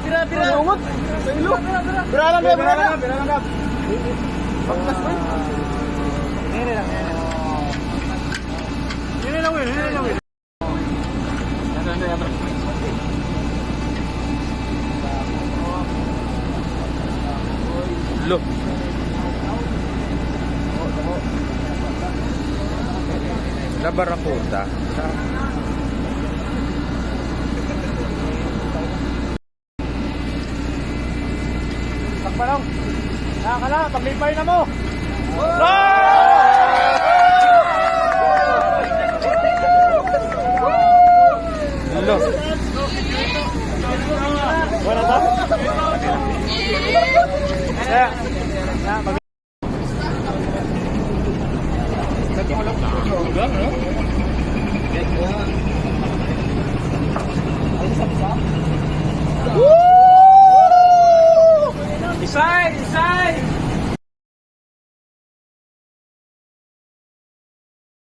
Tira, tira, tira. Ungot. Sa ilo. Tira lang, tira lang. Tira lang. Pagkas mo. Nene lang, nene. Nene lang, nene lang. Lo. La Barracuda. Pagpalaw. Nakakala, paglipay na mo. Lo. Wala ta? Kaya, Yok, yok.